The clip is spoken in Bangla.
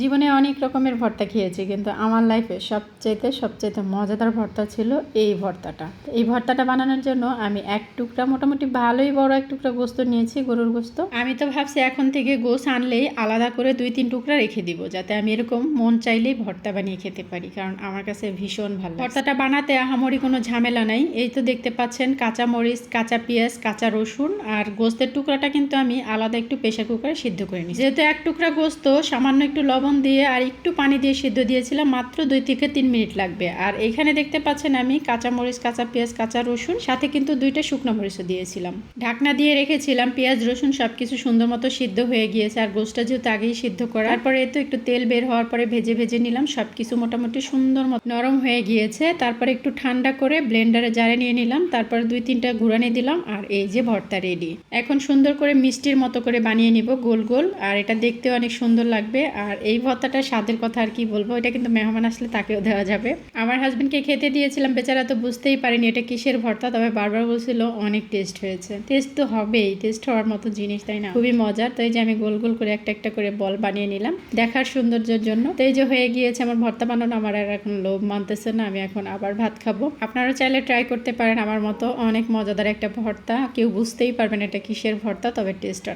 জীবনে অনেক রকমের ভর্তা খেয়েছি, কিন্তু আমার লাইফে সবচাইতে সবচাইতে মজাদার ভর্তা ছিল এই ভর্তাটা। এই ভর্তাটা বানানোর জন্য আমি এক টুকরা, মোটামুটি ভালোই বড় এক টুকরা গোস্ত নিয়েছি, গরুর গোস্ত। আমি তো ভাবছি এখন থেকে গোস আনলেই আলাদা করে দুই তিন টুকরা রেখে দিব, যাতে আমি এরকম মন চাইলেই ভর্তা বানিয়ে খেতে পারি, কারণ আমার কাছে ভীষণ ভালো ভর্তাটা বানাতে আহামরি কোনো ঝামেলা নাই। এই তো দেখতে পাচ্ছেন, কাঁচা মরিচ, কাঁচা পেঁয়াজ, কাঁচা রসুন আর গোস্তের টুকরাটা কিন্তু আমি আলাদা একটু প্রেশার কুকারে সিদ্ধ করে নিই যেহেতু এক টুকরা গোস্ত, সামান্য একটু লবণ দিয়ে আর একটু পানি দিয়ে সিদ্ধ দিয়েছিলাম, মাত্র দুই থেকে তিন মিনিট লাগবে। আর এখানে দেখতে পাচ্ছেন আমি কাঁচা মরিচ, কাঁচা পেঁয়াজ, কাঁচা রসুন, সাথে কিন্তু দুইটা শুকনো মরিচও দিয়েছিলাম। ঢাকনা দিয়ে রেখেছিলাম, পেঁয়াজ, রসুন সবকিছু সুন্দর মতো সিদ্ধ হয়ে গিয়েছে আর গোস্তটা যেহেতু আগেই সিদ্ধ করা। তারপরে তো একটু তেল বের হওয়ার পরে ভেজে ভেজে নিলাম, সবকিছু মোটামুটি সুন্দর মতো নরম হয়ে গিয়েছে। তারপরে একটু ঠান্ডা করে ব্লেন্ডারে জারে নিয়ে নিলাম, তারপরে দুই তিনটা ঘুরানি দিলাম আর এই যে ভর্তা রেডি এখন সুন্দর করে মিষ্টির মতো করে বানিয়ে নিব গোল গোল, আর এটা দেখতেও অনেক সুন্দর লাগবে। আর এই ভর্তাটা স্বাদের কথা আর কি বলব, এটা কিন্তু মেহমান আসলে তাকেও দেওয়া যাবে। আমার হাজবেন্ডকে খেতে দিয়েছিলাম, বেচারা তো বুঝতেই পারেনি এটা কিসের ভর্তা, তবে বারবার বলছিল অনেক টেস্ট হয়েছে। টেস্ট তো হবেই টেস্ট হওয়ার মতো জিনিস, তাই না? খুবই মজার, তো এই যে আমি গোল গোল করে একটা একটা করে বল বানিয়ে নিলাম দেখার সৌন্দর্যের জন্য। তো এই যে হয়ে গিয়েছে আমার ভর্তা বানানো, আমার আর এখন লোভ মানতেছে না, আমি এখন আবার ভাত খাব। আপনারা চাইলে ট্রাই করতে পারেন, আমার মতো অনেক মজাদার একটা ভর্তা, কেউ বুঝতেই পারবেন এটা কিসের ভর্তা, তবে টেস্ট অনেক